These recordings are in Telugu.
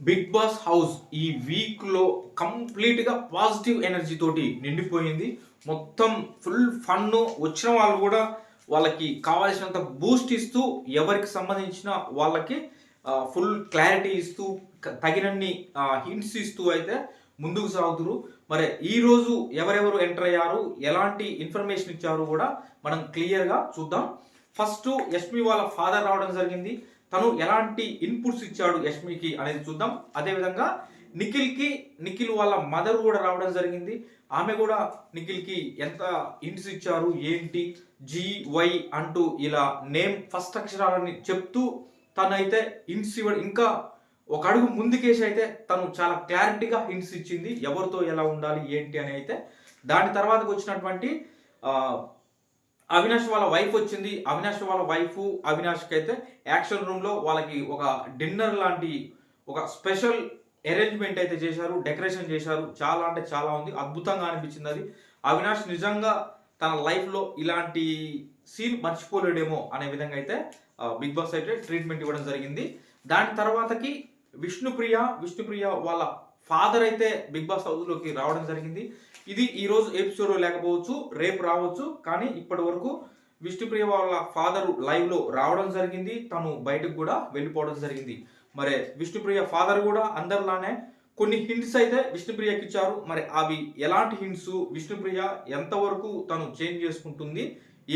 బిగ్ బాస్ హౌస్ ఈ వీక్లో కంప్లీట్గా పాజిటివ్ ఎనర్జీ తోటి నిండిపోయింది. మొత్తం ఫుల్ ఫన్ వచ్చిన వాళ్ళు కూడా వాళ్ళకి కావాల్సినంత బూస్ట్ ఇస్తూ ఎవరికి సంబంధించిన వాళ్ళకి ఫుల్ క్లారిటీ ఇస్తూ తగినన్ని హింట్స్ ఇస్తూ అయితే ముందుకు సాగుతురు. మరి ఈరోజు ఎవరెవరు ఎంటర్ అయ్యారు ఎలాంటి ఇన్ఫర్మేషన్ ఇచ్చారు కూడా మనం క్లియర్గా చూద్దాం. ఫస్ట్ యష్మి వాళ్ళ ఫాదర్ రావడం జరిగింది. తను ఎలాంటి ఇన్పుట్స్ ఇచ్చాడు యష్మికి అనేది చూద్దాం. అదేవిధంగా నిఖిల్కి నిఖిల్ వాళ్ళ మదర్ కూడా రావడం జరిగింది. ఆమె కూడా నిఖిల్కి ఎంత ఇంట్స్ ఇచ్చారు? ఏంటి? జీవై అంటూ ఇలా నేమ్ ఫస్ట్ అక్షరాలని చెప్తూ తనైతే ఇంట్స్ ఇవ్వడం. ఇంకా ఒక అడుగు ముందుకేసి అయితే తను చాలా క్లారిటీగా హింట్స్ ఇచ్చింది. ఎవరితో ఎలా ఉండాలి? ఏంటి అని అయితే దాని తర్వాతకు వచ్చినటువంటి అవినాష్ వాళ్ళ వైఫ్ వచ్చింది. అవినాష్ వాళ్ళ వైఫ్ అవినాష్కి అయితే యాక్షన్ రూమ్లో వాళ్ళకి ఒక డిన్నర్ లాంటి ఒక స్పెషల్ అరేంజ్మెంట్ అయితే చేశారు. డెకరేషన్ చేశారు. చాలా అంటే చాలా ఉంది. అద్భుతంగా అనిపించింది అది. అవినాష్ నిజంగా తన లైఫ్లో ఇలాంటి సీన్ మర్చిపోలేడేమో అనే విధంగా అయితే బిగ్ బాస్ అయితే ట్రీట్మెంట్ ఇవ్వడం జరిగింది. దాని తర్వాతకి విష్ణుప్రియ విష్ణుప్రియ వాళ్ళ ఫాదర్ అయితే బిగ్ బాస్ హౌస్లోకి రావడం జరిగింది. ఇది ఈ రోజు ఎపిసోడ్ లేకపోవచ్చు రేపు రావచ్చు కానీ ఇప్పటి వరకు విష్ణుప్రియ వాళ్ళ ఫాదర్ లైవ్లో రావడం జరిగింది తను బయటకు కూడా వెళ్ళిపోవడం జరిగింది. మరి విష్ణుప్రియ ఫాదర్ కూడా అందరిలానే కొన్ని హింట్స్ అయితే విష్ణుప్రియకి ఇచ్చారు. మరి అవి ఎలాంటి హింట్స్ విష్ణుప్రియ ఎంతవరకు తను చేంజ్ చేసుకుంటుంది?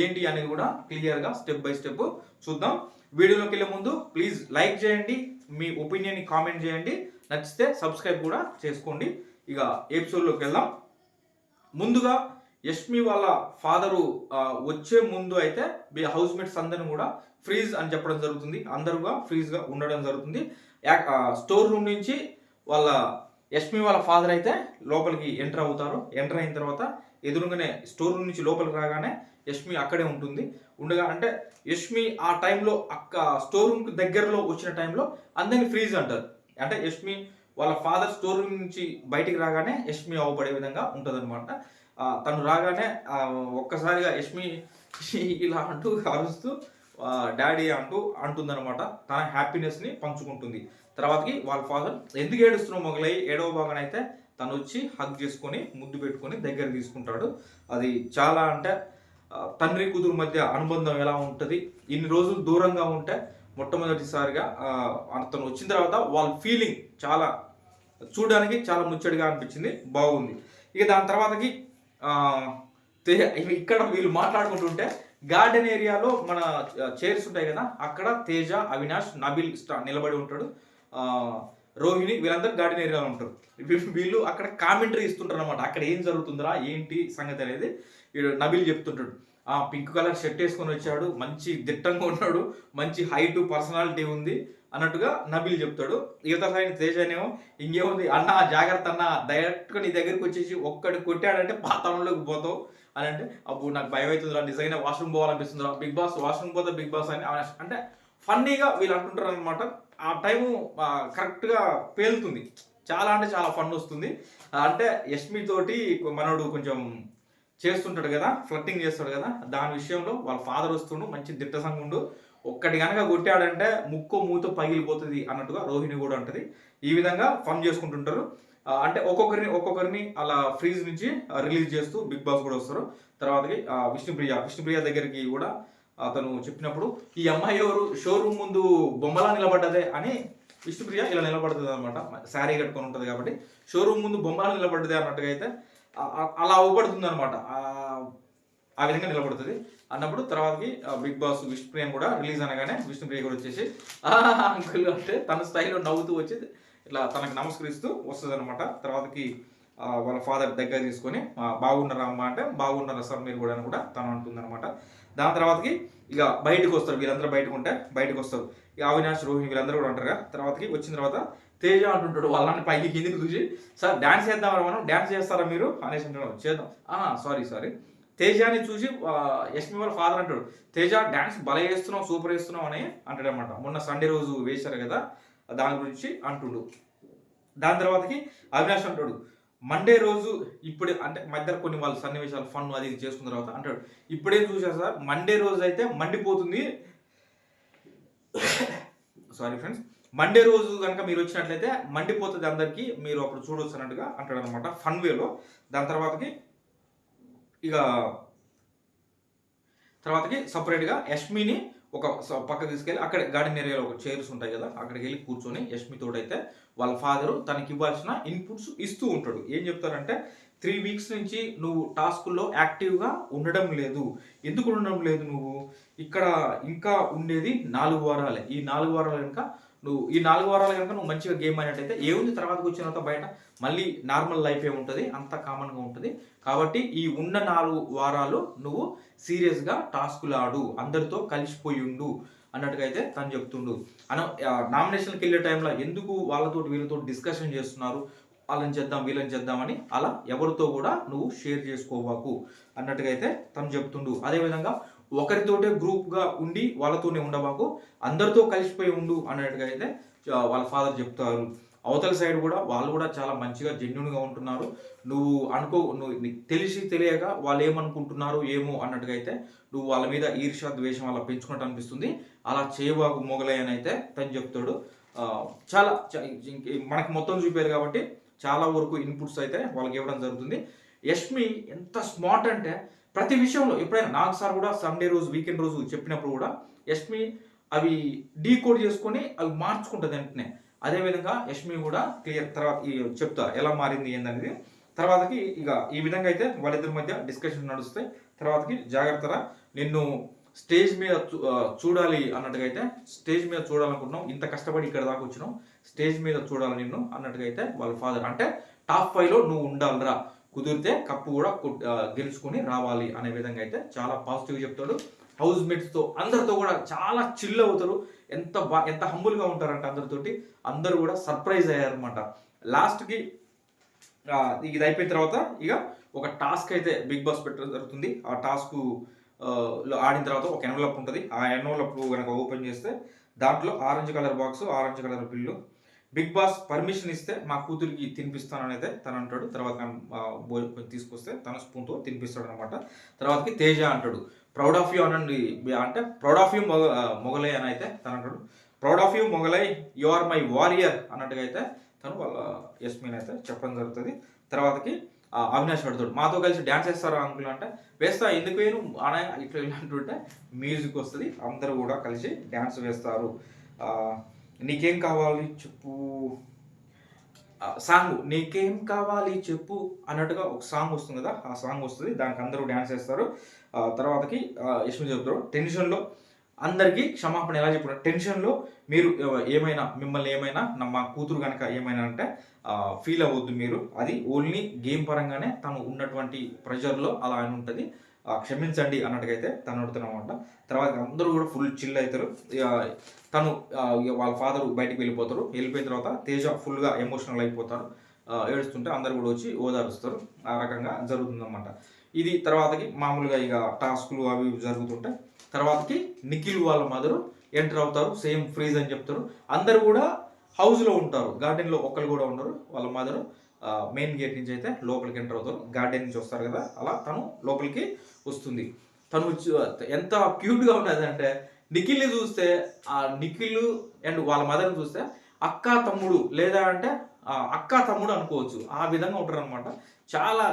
ఏంటి అనేది కూడా క్లియర్గా స్టెప్ బై స్టెప్ చూద్దాం. వీడియోలోకి వెళ్ళే ముందు ప్లీజ్ లైక్ చేయండి మీ ఒపీనియన్ కామెంట్ చేయండి. నచ్చితే సబ్స్క్రైబ్ కూడా చేసుకోండి. ఇక ఎపిసోడ్లోకి వెళ్దాం. ముందుగా యష్మి వాళ్ళ ఫాదరు వచ్చే ముందు అయితే హౌస్ మేట్స్ అందరిని కూడా ఫ్రీజ్ అని చెప్పడం జరుగుతుంది. అందరుగా ఫ్రీజ్గా ఉండడం జరుగుతుంది. స్టోర్ రూమ్ నుంచి వాళ్ళ యష్మి వాళ్ళ ఫాదర్ అయితే లోపలికి ఎంటర్ అవుతారు. ఎంటర్ అయిన తర్వాత ఎదురుగానే స్టోర్ రూమ్ నుంచి లోపలికి రాగానే యష్మి అక్కడే ఉంటుంది. ఉండగా అంటే యష్మి ఆ టైంలో అక్క స్టోర్ రూమ్కి దగ్గరలో వచ్చిన టైంలో అందరిని ఫ్రీజ్ అంటారు. అంటే యష్మి వాళ్ళ ఫాదర్ స్టోర్ రూమ్ నుంచి బయటికి రాగానే యష్మి అవ్వబడే విధంగా ఉంటుంది తను రాగానే ఒక్కసారిగా యష్మి ఇలా అంటూ అరుస్తూ డాడీ అంటూ అంటుందన్నమాట. తన హ్యాపీనెస్ని పంచుకుంటుంది. తర్వాతకి వాళ్ళ ఫాదర్ ఎందుకు ఏడుస్తున్నావు మొగలై? ఏడవ భాగం అయితే తను వచ్చి హగ్ చేసుకొని ముద్దు పెట్టుకొని దగ్గర తీసుకుంటాడు. అది చాలా అంటే తండ్రి కూతురు మధ్య అనుబంధం ఎలా ఉంటుంది? ఇన్ని రోజులు దూరంగా ఉంటే మొట్టమొదటిసారిగా తను అతను వచ్చిన తర్వాత వాళ్ళ ఫీలింగ్ చాలా చూడడానికి చాలా ముచ్చడిగా అనిపించింది బాగుంది. ఇక దాని తర్వాతకి ఇక్కడ వీళ్ళు మాట్లాడుకుంటుంటే గార్డెన్ ఏరియాలో మన చైర్స్ ఉంటాయి కదా అక్కడ తేజ అవినాష్ నబిల్ స్టా- నిలబడి ఉంటాడు. రోహిణి వీళ్ళందరూ గార్డెన్ ఏరియాలో ఉంటారు. వీళ్ళు అక్కడ కామెంటరీ ఇస్తుంటారు అనమాట అక్కడ ఏం జరుగుతుందిరా ఏంటి సంగతి అనేది వీడు నబిల్ చెప్తుంటాడు. ఆ పింక్ కలర్ షర్ట్ వేసుకొని వచ్చాడు మంచి దిట్టంగా ఉన్నాడు మంచి హైట్ పర్సనాలిటీ ఉంది. అన్నట్టుగా నబీల్ చెప్తాడు. యువత సైన్ తేజనేమో ఇంకేముంది అన్న జాగ్రత్త అన్న డైరెక్ట్గా నీ దగ్గరికి వచ్చేసి ఒక్కడు కొట్టాడంటే పాతాళంలోకి పోతావు. అని అంటే అప్పుడు నాకు భయం అవుతుందిరా నిజంగానే వాష్రూమ్ పోవాలనిపిస్తుందిరా బిగ్ బాస్ వాష్రూమ్ పోతే బిగ్ బాస్ అని అంటే ఫన్నీగా వీళ్ళు అంటుంటారు అనమాట ఆ టైము కరెక్ట్గా పేలుతుంది. చాలా అంటే చాలా ఫన్ వస్తుంది. అంటే యష్మి తోటి మనోడు కొంచెం చేస్తుంటాడు కదా ఫ్లట్టింగ్ చేస్తాడు కదా దాని విషయంలో వాళ్ళ ఫాదర్ వస్తుండు మంచి దిట్ట సంగుండు ఒక్కటి కనుక కొట్టాడంటే ముక్కు మూత పగిలిపోతుంది అన్నట్టుగా రోహిణి కూడా ఉంటుంది ఈ విధంగా ఫన్ చేసుకుంటుంటారు. అంటే ఒక్కొక్కరిని ఒక్కొక్కరిని అలా ఫ్రీజ్ నుంచి రిలీజ్ చేస్తూ బిగ్ బాస్ కూడా వస్తారు. తర్వాతకి విష్ణుప్రియ. విష్ణుప్రియ దగ్గరికి కూడా అతను చెప్పినప్పుడు ఈ అమ్మాయి ఎవరు? షోరూమ్ ముందు బొమ్మలా నిలబడ్డదే అని విష్ణుప్రియ ఇలా నిలబడుతుంది అనమాట శారీ కట్టుకొని ఉంటుంది కాబట్టి షోరూమ్ ముందు బొమ్మలా నిలబడ్డదే అన్నట్టుగా అయితే అలా అవ్వబడుతుంది అనమాట ఆ విధంగా నిలబడుతుంది. అన్నప్పుడు తర్వాతకి బిగ్ బాస్ విష్ణుప్రియ కూడా రిలీజ్ అనగానే విష్ణుప్రియ కూడా వచ్చేసి అంకుల్ అంటే తన స్టైల్లో నవ్వుతూ వచ్చి ఇట్లా తనకు నమస్కరిస్తూ వస్తుంది అనమాట తర్వాతకి వాళ్ళ ఫాదర్ దగ్గర తీసుకొని బాగున్నారా అమ్మ? అంటే బాగున్నారా సార్ మీరు కూడా అని కూడా తను అంటుంది అనమాట దాని తర్వాతకి ఇక బయటకు వస్తారు వీళ్ళందరూ బయటకు ఉంటే బయటకు వస్తారు. ఇక అవినాష్ రోహిణి వీళ్ళందరూ కూడా ఉంటారు కదా. తర్వాతకి వచ్చిన తర్వాత తేజ అంటుంటాడు వాళ్ళని పైకి కిందికి చూసి సార్ డ్యాన్స్ చేద్దామరా మనం? డాన్స్ చేస్తారా మీరు? అనేసి అంటున్నాడు చేద్దాం. Sorry sorry. తేజాని చూసి ఆ, యష్మి వాళ్ళ ఫాదర్ అంటాడు. తేజ డ్యాన్స్ భలే వేస్తున్నావు సూపర్ వేస్తున్నావు అని అంటాడనమాట మొన్న సండే రోజు వేశారు కదా దాని గురించి అంటుండు. దాని తర్వాతకి అవినాష్ అంటాడు మండే రోజు ఇప్పుడు అంటే మధ్యలో కొన్ని వాళ్ళ సన్నివేశాలు ఫన్ అది ఇది చేసుకున్న తర్వాత అంటాడు. ఇప్పుడేం చూసా సార్? మండే రోజు అయితే మండిపోతుంది. సారీ ఫ్రెండ్స్ మండే రోజు కనుక మీరు వచ్చినట్లయితే మండిపోతుంది అందరికీ మీరు అప్పుడు చూడొచ్చు అన్నట్టుగా అంటాడు అనమాట ఫన్ వేలో దాని తర్వాతకి ఇక తర్వాతకి సపరేట్గా యష్మిని ఒక పక్కకు తీసుకెళ్ళి అక్కడ గార్డెన్ ఏరియాలో ఒక చైర్స్ ఉంటాయి కదా అక్కడికి వెళ్ళి కూర్చొని యష్మితో అయితే వాళ్ళ ఫాదరు తనకి ఇవ్వాల్సిన ఇన్పుట్స్ ఇస్తూ ఉంటాడు. ఏం చెప్తారంటే త్రీ వీక్స్ నుంచి నువ్వు టాస్కుల్లో యాక్టివ్గా ఉండడం లేదు. ఎందుకు ఉండడం లేదు నువ్వు? ఇక్కడ ఇంకా ఉండేది నాలుగు వారాలే. ఈ నాలుగు వారాలు ఇంకా నువ్వు ఈ నాలుగు వారాలు కనుక నువ్వు మంచిగా గేమ్ అయినట్టయితే ఏముంది తర్వాత వచ్చిన తర్వాత బయట మళ్ళీ నార్మల్ లైఫ్ ఏ ఉంటుంది అంత కామన్గా ఉంటుంది. కాబట్టి ఈ ఉన్న నాలుగు వారాలు నువ్వు సీరియస్గా టాస్కులు ఆడు అందరితో కలిసిపోయి ఉండు అన్నట్టుగా అయితే తను చెప్తుండు. అన నామినేషన్కి వెళ్ళే టైంలో ఎందుకు వాళ్ళతో వీళ్ళతో డిస్కషన్ చేస్తున్నారు వాళ్ళని చేద్దాం వీళ్ళని చేద్దామని అలా ఎవరితో కూడా నువ్వు షేర్ చేసుకోవాకు అన్నట్టుగా అయితే తను చెప్తుండు. అదేవిధంగా ఒకరితోటే గ్రూప్గా ఉండి వాళ్ళతోనే ఉండబాకు అందరితో కలిసిపోయి ఉండు అన్నట్టుగా అయితే వాళ్ళ ఫాదర్ చెప్తారు. అవతల సైడ్ కూడా వాళ్ళు కూడా చాలా మంచిగా జెన్యున్గా ఉంటున్నారు. నువ్వు అనుకో నువ్వు నీకు తెలిసి తెలియక వాళ్ళు ఏమనుకుంటున్నారు ఏమో అన్నట్టుగా అయితే నువ్వు వాళ్ళ మీద ఈర్ష ద్వేషం అలా పెంచుకున్నట్టు అనిపిస్తుంది. అలా చేయబాకు మొగలయ్యని అయితే తను చెప్తాడు. చాలా మనకి మొత్తం చూపారు కాబట్టి చాలా వరకు ఇన్పుట్స్ అయితే వాళ్ళకి ఇవ్వడం జరుగుతుంది. యష్మి ఎంత స్మార్ట్ అంటే ప్రతి విషయంలో ఎప్పుడైనా నాకు సార్ కూడా సండే రోజు వీకెండ్ రోజు చెప్పినప్పుడు కూడా యష్మి అవి డీకోడ్ చేసుకొని అవి మార్చుకుంటుంది వెంటనే. అదేవిధంగా యష్మి కూడా క్లియర్ తర్వాత చెప్తా ఎలా మారింది ఏందనేది. తర్వాతకి ఇక ఈ విధంగా అయితే వాళ్ళిద్దరి మధ్య డిస్కషన్ నడుస్తాయి. తర్వాతకి జాగ్రత్తగా నిన్ను స్టేజ్ మీద చూ- చూడాలి అన్నట్టుగా అయితే స్టేజ్ మీద చూడాలనుకుంటున్నాం ఇంత కష్టపడి ఇక్కడ దాకా వచ్చినాం స్టేజ్ మీద చూడాలి నిన్ను అన్నట్టుగా అయితే వాళ్ళ ఫాదర్. అంటే టాప్ ఫైవ్లో నువ్వు ఉండాలిరా. కుదిరితే కప్పు కూడా కొట్- గెలుచుకొని రావాలి అనే విధంగా అయితే చాలా పాజిటివ్ చెప్తాడు. హౌస్ మేట్స్తో అందరితో కూడా చాలా చిల్ అవుతారు. ఎంత బా ఎంత హంబుల్గా ఉంటారంట ఉంటారంటే అందరితోటి. అందరూ కూడా సర్ప్రైజ్ అయ్యారనమాట లాస్ట్కి ఇది అయిపోయిన తర్వాత ఇక ఒక టాస్క్ అయితే బిగ్ బాస్ పెట్టడం జరుగుతుంది. ఆ టాస్క్లో ఆడిన తర్వాత ఒక ఎన్వలప్ ఉంటుంది. ఆ ఎన్వలప్ కనుక ఓపెన్ చేస్తే దాంట్లో orange colour box orange colour bill Bigg Boss permission ఇస్తే మా కూతురికి తినిపిస్తానని తను అంటాడు. తర్వాత భోజనం తీసుకొస్తే తన స్పూన్తో తినిపిస్తాడు అనమాట తర్వాతకి తేజ అంటాడు. ప్రౌడ్ ఆఫ్ యూ అనండి. అంటే ప్రౌడ్ ఆఫ్ యూ మొగ మొగలై అని అయితే తను అంటాడు. ప్రౌడ్ ఆఫ్ యూ మొగలై యు ఆర్ మై వారియర్ అన్నట్టుగా అయితే తను వాళ్ళ యస్మిన్ అయితే చెప్పడం జరుగుతుంది. తర్వాతకి అవినాష్ అడుగుతాడు మాతో కలిసి డ్యాన్స్ వేస్తారా అంకుల్ అంటే వేస్తా ఎందుకు వేయను? అనే ఇట్లా ఉంటే మ్యూజిక్ వస్తుంది. అందరూ కూడా కలిసి డ్యాన్స్ వేస్తారు. నీకేం కావాలి చెప్పు. సాంగ్ నీకేం కావాలి చెప్పు అన్నట్టుగా ఒక సాంగ్ వస్తుంది కదా ఆ సాంగ్ వస్తుంది. దానికి అందరూ డ్యాన్స్ చేస్తారు. తర్వాతకి ఆ, యశ్మి చెప్తారు టెన్షన్లో అందరికీ క్షమాపణ ఎలా చెప్పారు టెన్షన్లో మీరు ఏమైనా మిమ్మల్ని ఏమైనా నా మా కూతురు కనుక ఏమైనా అంటే ఫీల్ అవ్వద్దు మీరు. అది ఓన్లీ గేమ్ పరంగానే తను ఉన్నటువంటి ప్రెషర్లో అలా అని ఉంటుంది. క్షమించండి అన్నట్టుగా అయితే తను అడుగుతున్నమాట తర్వాత అందరూ కూడా ఫుల్ చిల్ అవుతారు ఇక తను ఇక వాళ్ళ ఫాదర్ బయటికి వెళ్ళిపోతారు. వెళ్ళిపోయిన తర్వాత తేజ ఫుల్గా ఎమోషనల్ అయిపోతారు. ఏడుస్తుంటే అందరు కూడా వచ్చి ఓదారుస్తారు. ఆ రకంగా జరుగుతుందన్నమాట. ఇది తర్వాతకి మామూలుగా ఇక టాస్కులు అవి ఇవి తర్వాతకి నిఖిల్ వాళ్ళ మదరు ఎంటర్ అవుతారు. సేమ్ ఫ్రీజ్ అని చెప్తారు. అందరు కూడా హౌస్లో ఉంటారు. గార్డెన్లో ఒక్కరు కూడా ఉండరు. వాళ్ళ మదరు మెయిన్ గేట్ నుంచి అయితే లోపలికి ఎంటర్ అవుతారు. గార్డెన్ నుంచి వస్తారు కదా అలా తను లోపలికి వస్తుంది. తను ఎంత క్యూట్గా ఉన్నది అంటే నిఖిల్ని చూస్తే ఆ నిఖిల్ అండ్ వాళ్ళ మదర్ని చూస్తే అక్క తమ్ముడు లేదా అంటే అక్క తమ్ముడు అనుకోవచ్చు. ఆ విధంగా ఉంటారు అనమాట చాలా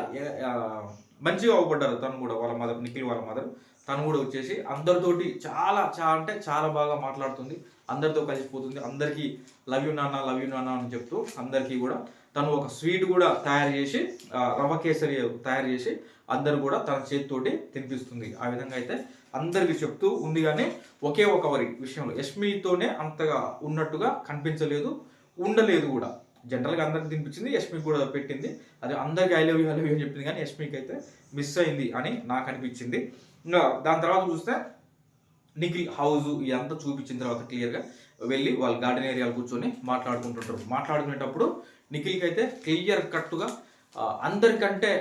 మంచిగా అవ్వబడ్డారు తను కూడా వాళ్ళ మదర్ నిఖిల్ వాళ్ళ మదర్ తను కూడా వచ్చేసి అందరితోటి చాలా చాలా అంటే చాలా బాగా మాట్లాడుతుంది. అందరితో కలిసిపోతుంది. అందరికీ లవ్ యూ నాన్న లవ్ యూ నాన్న అని చెప్తూ అందరికీ కూడా తను ఒక స్వీట్ కూడా తయారు చేసి రవ్వ కేసరి తయారు చేసి అందరు కూడా తన చేతితోటి తినిపిస్తుంది. ఆ విధంగా అయితే అందరికీ చెప్తూ ఉంది కానీ ఒకే ఒక వరి విషయంలో. యష్మితోనే అంతగా ఉన్నట్టుగా కనిపించలేదు ఉండలేదు కూడా. జనరల్గా అందరికి తినిపించింది యష్మికి కూడా పెట్టింది. అది అందరికి I love you I love you అని చెప్పింది కానీ యష్మికి అయితే మిస్ అయింది అని నాకు అనిపించింది. ఇంకా దాని తర్వాత చూస్తే నిఖిల్ హౌస్ ఇదంతా చూపించిన తర్వాత క్లియర్గా వెళ్ళి వాళ్ళు గార్డెన్ ఏరియాలో కూర్చొని మాట్లాడుకుంటుంటారు. మాట్లాడుకునేటప్పుడు నిఖిల్కి అయితే క్లియర్ కట్టుగా అందరికంటే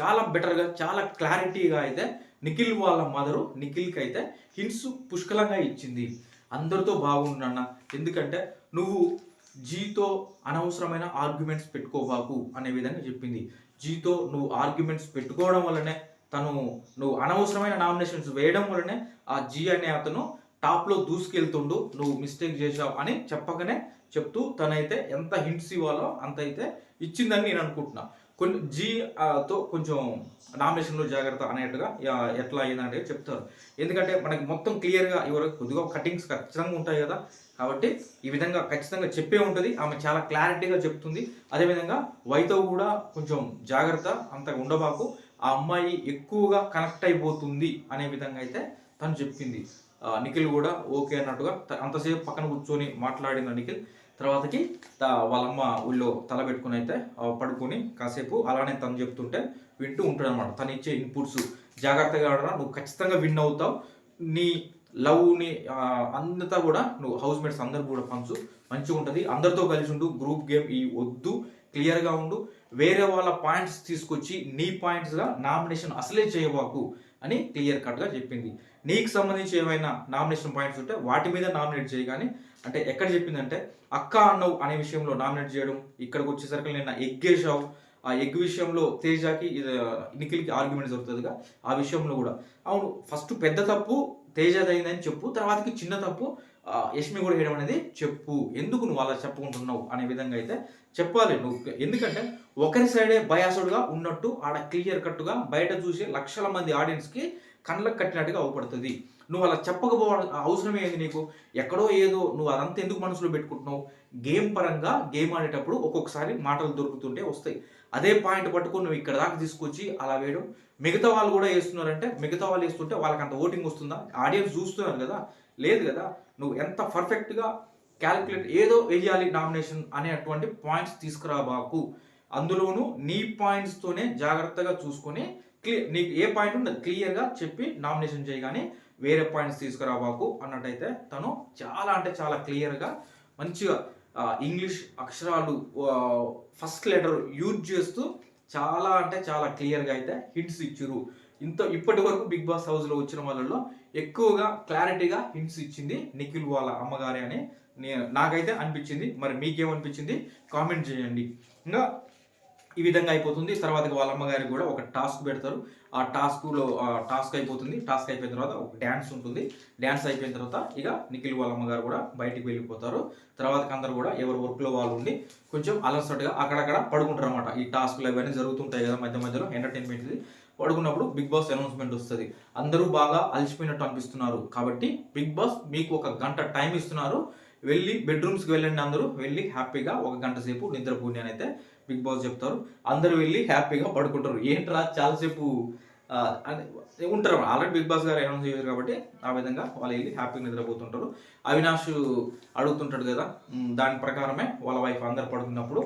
చాలా బెటర్గా చాలా క్లారిటీగా అయితే నిఖిల్ వాళ్ళ మదరు నిఖిల్కి అయితే హింట్స్ పుష్కలంగా ఇచ్చింది. అందరితో బాగుండన్న ఎందుకంటే నువ్వు జీతో అనవసరమైన ఆర్గ్యుమెంట్స్ పెట్టుకోబాకు అనే విధంగా చెప్పింది. జీతో నువ్వు ఆర్గ్యుమెంట్స్ పెట్టుకోవడం వల్లనే తను నువ్వు అనవసరమైన నామినేషన్స్ వేయడం వల్లనే ఆ జీ అనే అతను టాప్లో దూసుకెళ్తుండు నువ్వు మిస్టేక్ చేసావు అని చెప్పగానే చెప్తూ తనైతే ఎంత హింట్స్ ఇవ్వాలో అంత అయితే ఇచ్చిందని నేను అనుకుంటున్నా. కొన్ని జీతో కొంచెం నామినేషన్లో జాగ్రత్త అనేట్టుగా ఎట్లా అయిందంటే చెప్తారు. ఎందుకంటే మనకి మొత్తం క్లియర్గా ఎవరు కొద్దిగా కటింగ్స్ ఖచ్చితంగా ఉంటాయి కదా. కాబట్టి ఈ విధంగా ఖచ్చితంగా చెప్పే ఉంటుంది. ఆమె చాలా క్లారిటీగా చెప్తుంది. అదేవిధంగా వైతో కూడా కొంచెం జాగ్రత్త అంతగా ఉండబాకు. ఆ అమ్మాయి ఎక్కువగా కనెక్ట్ అయిపోతుంది అనే విధంగా అయితే తను చెప్పింది. నిఖిల్ కూడా ఓకే అన్నట్టుగా అంతసేపు పక్కన కూర్చొని మాట్లాడిన నిఖిల్. తర్వాతకి వాళ్ళమ్మ ఊళ్ళో తల పెట్టుకుని అయితే పడుకొని కాసేపు అలానే తను చెప్తుంటే వింటూ ఉంటాడు అనమాట తను ఇచ్చే ఇన్పుట్స్ జాగ్రత్తగా ఆడరా నువ్వు ఖచ్చితంగా విన్ అవుతావు. నీ లవ్ని అంతా కూడా నువ్వు హౌస్ మేట్స్ అందరు కూడా పంచు. మంచిగా ఉంటుంది. అందరితో కలిసి ఉండు గ్రూప్ గేమ్ ఈ వద్దు. క్లియర్గా ఉండు. వేరే వాళ్ళ పాయింట్స్ తీసుకొచ్చి నీ పాయింట్స్గా నామినేషన్ అసలే చేయబాకు. అని క్లియర్ కట్గా చెప్పింది. నీకు సంబంధించి ఏమైనా నామినేషన్ పాయింట్స్ ఉంటే వాటి మీద నామినేట్ చేయగానే అంటే ఎక్కడ చెప్పిందంటే అక్క అన్నవు అనే విషయంలో నామినేట్ చేయడం ఇక్కడికి వచ్చేసరికి నిన్న ఎగ్గేశావు. ఆ ఎగ్ విషయంలో తేజాకి నిఖిల్కి ఆర్గ్యుమెంట్ జరుగుతుందిగా ఆ విషయంలో కూడా. అవును ఫస్ట్ పెద్ద తప్పు తేజాదైందని చెప్పు తర్వాతకి చిన్న తప్పు యష్మి కూడా వేయడం అనేది చెప్పు. ఎందుకు నువ్వు అలా చెప్పుకుంటున్నావు అనే విధంగా అయితే చెప్పాలి నువ్వు. ఎందుకంటే ఒకరి సైడే బయాసుడుగా ఉన్నట్టు ఆడ క్లియర్ కట్టుగా బయట చూసే లక్షల మంది ఆడియన్స్కి కళ్ళకు కట్టినట్టుగా అవపడుతుంది. నువ్వు అలా చెప్పకపోవడం అవసరం ఏంది నీకు? ఎక్కడో ఏదో నువ్వు అదంతా ఎందుకు మనసులో పెట్టుకుంటున్నావు? గేమ్ పరంగా గేమ్ ఆడేటప్పుడు ఒక్కొక్కసారి మాటలు దొరుకుతుంటే వస్తాయి. అదే పాయింట్ పట్టుకొని నువ్వు ఇక్కడ దాకా తీసుకొచ్చి అలా వేయడం. మిగతా వాళ్ళు కూడా వేస్తున్నారంటే మిగతా వాళ్ళు వేస్తుంటే వాళ్ళకి అంత ఓటింగ్ వస్తుందా? ఆడియన్స్ చూస్తున్నారు కదా. లేదు కదా. నువ్వు ఎంత పర్ఫెక్ట్గా క్యాలిక్యులేట్ ఏదో వేయాలి నామినేషన్ అనేటువంటి పాయింట్స్ తీసుకురాబాకు. అందులోనూ నీ పాయింట్స్తోనే జాగ్రత్తగా చూసుకొని క్లియర్ నీకు ఏ పాయింట్ ఉందో క్లియర్గా చెప్పి నామినేషన్ చేయగానే వేరే పాయింట్స్ తీసుకురాబాకు అన్నట్టయితే తను చాలా అంటే చాలా క్లియర్గా మంచిగా ఇంగ్లీష్ అక్షరాలు ఫస్ట్ లెటర్ యూజ్ చేస్తూ చాలా అంటే చాలా క్లియర్గా అయితే హింట్స్ ఇచ్చారు. ఇంత ఇప్పటి వరకు బిగ్ బాస్ హౌస్లో వచ్చిన వాళ్ళలో ఎక్కువగా క్లారిటీగా హింట్స్ ఇచ్చింది నిఖిల్ వాళ్ళ అమ్మగారే అని నేను నాకైతే అనిపించింది. మరి మీకేమనిపించింది? కామెంట్ చేయండి. ఇంకా ఈ విధంగా అయిపోతుంది. తర్వాత వాళ్ళ అమ్మగారికి కూడా ఒక టాస్క్ పెడతారు. ఆ టాస్క్లో టాస్క్ అయిపోతుంది. టాస్క్ అయిపోయిన తర్వాత ఒక డ్యాన్స్ ఉంటుంది. డ్యాన్స్ అయిపోయిన తర్వాత ఇక నిఖిల్ వాళ్ళ అమ్మగారు కూడా బయటికి వెళ్ళిపోతారు. తర్వాత అందరు కూడా ఎవరు వర్క్లో వాళ్ళు ఉండి కొంచెం అలసటగా అక్కడక్కడ పడుకుంటారు అనమాట ఈ టాస్క్లు అవన్నీ జరుగుతుంటాయి కదా మధ్య మధ్యలో ఎంటర్టైన్మెంట్ పడుకున్నప్పుడు బిగ్ బాస్ అనౌన్స్మెంట్ వస్తుంది. అందరూ బాగా అలసిపోయినట్టు అనిపిస్తున్నారు. కాబట్టి బిగ్ బాస్ మీకు ఒక గంట టైం ఇస్తున్నారు. వెళ్ళి బెడ్రూమ్స్కి వెళ్ళండి అందరూ. వెళ్ళి హ్యాపీగా ఒక గంట సేపు నిద్రపోండి అని అయితే బిగ్ బాస్ చెప్తారు. అందరూ వెళ్ళి హ్యాపీగా పడుకుంటారు. ఏంట్రా చాలాసేపు ఉంటారు. ఆల్రెడీ బిగ్ బాస్ గారు అనౌన్స్ చేశారు కాబట్టి ఆ విధంగా వాళ్ళు వెళ్ళి హ్యాపీగా నిద్రపోతుంటారు. అవినాష్ అడుగుతుంటాడు కదా దాని ప్రకారమే వాళ్ళ వైఫ్ అందరు పడుకున్నప్పుడు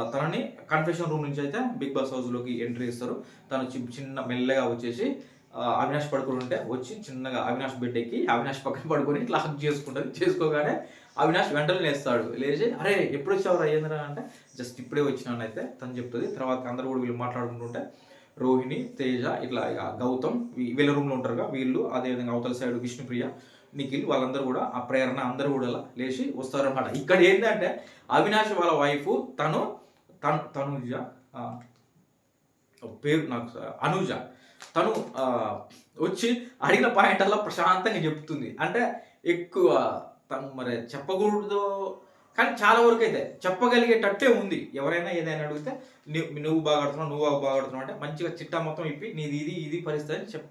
తనని కన్ఫెషన్ రూమ్ నుంచి అయితే బిగ్ బాస్ హౌస్లోకి ఎంట్రీ ఇస్తారు. తను చి- చిన్న మెల్లగా వచ్చేసి అవినాష్ పడుకుని ఉంటే వచ్చి చిన్నగా అవినాష్ బెడ్ ఎక్కి అవినాష్ పక్కన పడుకొని ఇట్లా హక్ చేసుకుంటుంది. చేసుకోగానే అవినాష్ వెంటనే లేస్తాడు. లేచి అరే ఎప్పుడు వచ్చావురా? ఏందిరా? అంటే జస్ట్ ఇప్పుడే వచ్చినాను అయితే తను చెప్తుంది. తర్వాత అందరూ కూడా వీళ్ళు మాట్లాడుకుంటుంటే రోహిణి తేజ ఇట్లా ఇక గౌతమ్ వీళ్ళ రూమ్లో ఉంటారుగా. వీళ్ళు అదేవిధంగా అవతల సైడ్ విష్ణుప్రియ నిఖిల్ వాళ్ళందరూ కూడా ఆ ప్రేరణ అందరూ కూడా అలా లేచి వస్తారన్నమాట. ఇక్కడ ఏంటంటే అవినాష్ వాళ్ళ వైఫ్ తను తను తనుజ పేరు నాకు అనుజ. తను వచ్చి అడిగిన పాయింట్ అలా ప్రశాంతంగా చెప్తుంది. అంటే ఎక్కువ తను మరి చెప్పకూడదు. కానీ చాలా వరకు అయితే చెప్పగలిగేటట్టే ఉంది. ఎవరైనా ఏదైనా అడిగితే నువ్వు నువ్వు బాగా ఆడుతున్నావు నువ్వు బాగా ఆడుతున్నావు అంటే మంచిగా చిట్టా మొత్తం ఇప్పి నీది ఇది ఇది పరిస్థితి అని చెప్ప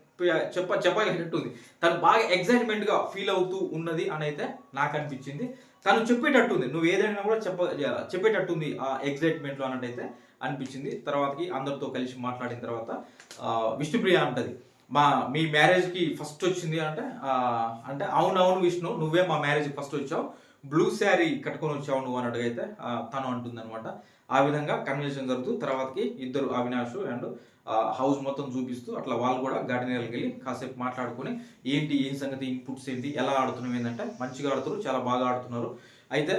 చెప్ప చెప్పగలిగేటట్టు ఉంది తను బాగా ఎగ్జైట్మెంట్గా ఫీల్ అవుతూ ఉన్నది అని అయితే నాకు అనిపించింది. తను చెప్పేటట్టుంది. నువ్వు ఏదైనా కూడా చెప్ప చెప్పేటట్టు ఉంది ఆ ఎగ్జైట్మెంట్లో అన్నట్టయితే అనిపించింది. తర్వాతకి అందరితో కలిసి మాట్లాడిన తర్వాత విష్ణుప్రియ అంటది మా మీ మ్యారేజ్కి ఫస్ట్ వచ్చింది అంటే అంటే అవును అవును విష్ణు నువ్వే మా మ్యారేజ్కి ఫస్ట్ వచ్చావు. బ్లూ శారీ కట్టుకొని వచ్చావు నువ్వు అన్నట్టుగా అయితే తను అంటుంది అనమాట ఆ విధంగా కన్వర్సేషన్ జరుగుతూ తర్వాతకి ఇద్దరు అవినాష్ అండ్ హౌస్ మొత్తం చూపిస్తూ అట్లా వాళ్ళు కూడా గార్డెన్ వెళ్ళి కాసేపు మాట్లాడుకొని ఏంటి ఏం సంగతి ఇన్పుట్స్ ఏంటి ఎలా ఆడుతున్నాం ఏంటంటే మంచిగా ఆడుతున్నారు చాలా బాగా ఆడుతున్నారు. అయితే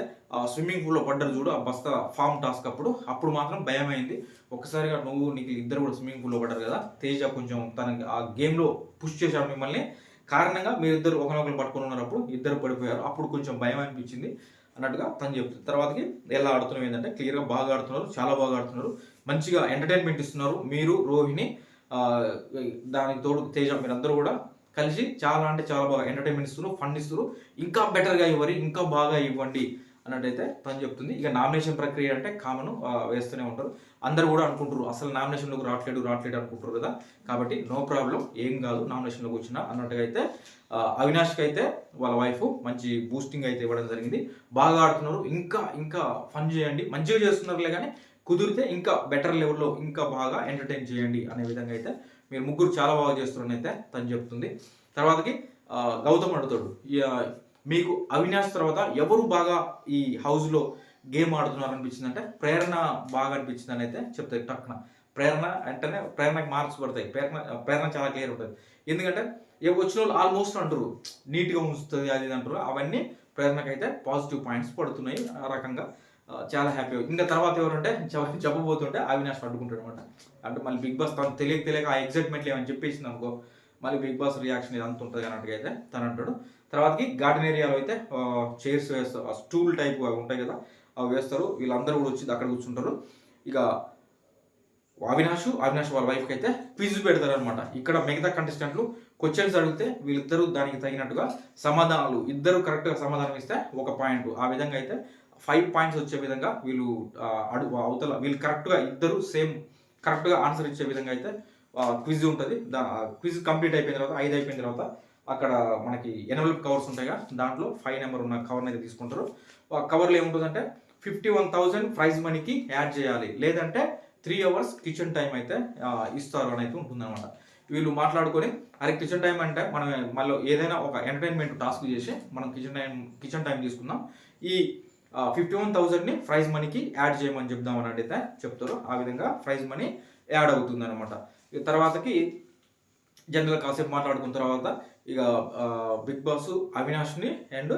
స్విమ్మింగ్ పూల్లో పడ్డారు చూడు ఆ బస్తా ఫామ్ టాస్క్ అప్పుడు. అప్పుడు మాత్రం భయం అయింది ఒక్కసారిగా నువ్వు నీకు ఇద్దరు కూడా స్విమ్మింగ్ పూల్లో పడ్డారు కదా తేజ కొంచెం తనకి ఆ గేమ్లో పుష్ చేశాడు మిమ్మల్ని. కారణంగా మీరిద్దరు ఒకరినొకరు పట్టుకొని ఉన్నప్పుడు ఇద్దరు పడిపోయారు. అప్పుడు కొంచెం భయం అనిపించింది. అన్నట్టుగా తను చెప్తుంది. తర్వాతకి ఎలా ఆడుతున్నాం ఏంటంటే క్లియర్గా బాగా ఆడుతున్నారు చాలా బాగా ఆడుతున్నారు. మంచిగా ఎంటర్టైన్మెంట్ ఇస్తున్నారు. మీరు రోహిణి దానికి తోడు తేజ మీరందరూ కూడా కలిసి చాలా అంటే చాలా బాగా ఎంటర్టైన్మెంట్ ఇస్తున్నారు ఫండ్ ఇస్తున్నారు. ఇంకా బెటర్గా ఇవ్వరి ఇంకా బాగా ఇవ్వండి అన్నట్టయితే తను చెప్తుంది. ఇక నామినేషన్ ప్రక్రియ అంటే కామన్ వేస్తూనే ఉంటారు. అందరు కూడా అనుకుంటారు అసలు నామినేషన్లోకి రావట్లేడు రావట్లేడు అనుకుంటారు కదా. కాబట్టి నో ప్రాబ్లం ఏం కాదు నామినేషన్లోకి వచ్చిన అన్నట్టుగా అయితే అవినాష్కి అయితే వాళ్ళ వైఫ్ మంచి బూస్టింగ్ అయితే ఇవ్వడం జరిగింది. బాగా ఆడుతున్నారు ఇంకా ఇంకా ఫన్ చేయండి. మంచిగా చేస్తున్నారులే కానీ కుదిరితే ఇంకా బెటర్ లెవెల్లో ఇంకా బాగా ఎంటర్టైన్ చేయండి అనే విధంగా అయితే మీరు ముగ్గురు చాలా బాగా చేస్తున్నారని అయితే తను చెప్తుంది. తర్వాతకి గౌతమ్ అడుగుతాడు మీకు అవినాష్ తర్వాత ఎవరు బాగా ఈ హౌస్లో గేమ్ ఆడుతున్నారు అనిపించింది అంటే ప్రేరణ బాగా అనిపించింది అని అయితే చెప్తాయి టక్కున ప్రేరణ అంటేనే ప్రేరణకి మార్క్స్ పడతాయి. ప్రేరణ ప్రేరణ చాలా క్లియర్ ఉంటుంది. ఎందుకంటే వచ్చిన వాళ్ళు ఆల్మోస్ట్ అంటారు నీట్గా ఉంచుతుంది అది అంటారు అవన్నీ ప్రేరణకైతే పాజిటివ్ పాయింట్స్ పడుతున్నాయి ఆ రకంగా. చాలా హ్యాపీ ఇంకా తర్వాత ఎవరంటే చెప్పబోతుంటే అవినాష్ అడ్డుకుంటాడు అనమాట అంటే మళ్ళీ బిగ్ బాస్ తను తెలియక తెలియక ఆ ఎగ్జైట్మెంట్ ఏమని చెప్పేసింది అనుకో మళ్ళీ బిగ్ బాస్ రియాక్షన్ ఇది అంత ఉంటుంది అన్నట్టుగా అయితే తను అంటాడు. తర్వాతకి గార్డెన్ ఏరియాలో అయితే చైర్స్ వేస్తారు స్టూల్ టైప్ అవి ఉంటాయి కదా అవి వేస్తారు. వీళ్ళందరూ కూడా వచ్చి అక్కడ కూర్చుంటారు. ఇక అవినాష్ అవినాష్ వాళ్ళ వైఫ్కి అయితే క్విజ్ పెడతారు అనమాట ఇక్కడ మిగతా కంటెస్టెంట్లు క్వశ్చన్స్ అడిగితే వీళ్ళిద్దరూ దానికి తగినట్టుగా సమాధానాలు ఇద్దరు కరెక్ట్గా సమాధానం ఇస్తే ఒక పాయింట్ ఆ విధంగా అయితే ఫైవ్ పాయింట్స్ వచ్చే విధంగా వీళ్ళు అడు అడుగు అవతల వీళ్ళు కరెక్ట్గా ఇద్దరు సేమ్ కరెక్ట్గా ఆన్సర్ ఇచ్చే విధంగా అయితే క్విజ్ ఉంటుంది. దా క్విజ్ కంప్లీట్ అయిపోయిన తర్వాత ఐదు అయిపోయిన తర్వాత అక్కడ మనకి ఎనవలప్ కవర్స్ ఉంటాయిగా దాంట్లో ఫైవ్ నెంబర్ ఉన్న కవర్ని అయితే తీసుకుంటారు. ఆ కవర్లో ఏముంటుందంటే ఫిఫ్టీ వన్ థౌజండ్ ప్రైజ్ మనీకి యాడ్ చేయాలి. లేదంటే త్రీ అవర్స్ కిచెన్ టైం అయితే ఇస్తారు అని అయితే ఉంటుందన్నమాట. వీళ్ళు మాట్లాడుకొని అరే కిచెన్ టైం అంటే మనం మళ్ళీ ఏదైనా ఒక ఎంటర్టైన్మెంట్ టాస్క్ చేసి మనం కిచెన్ టైం కిచెన్ టైం తీసుకుందాం. ఈ ఫిఫ్టీ వన్ థౌజండ్ని ప్రైజ్ మనీకి యాడ్ చేయమని చెప్దామని అయితే చెప్తారు. ఆ విధంగా ప్రైజ్ మనీ యాడ్ అవుతుంది అనమాట తర్వాతకి జనరల్ కాసేపు మాట్లాడుకున్న తర్వాత ఇక బిగ్ బాస్ అవినాష్ని అండ్